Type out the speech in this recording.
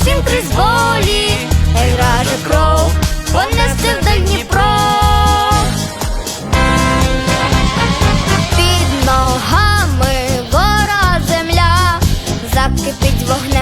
всім призволі, Ей, раже кров, понести вдаль Дніпро. Під ногами гора земля, закипить вогнем.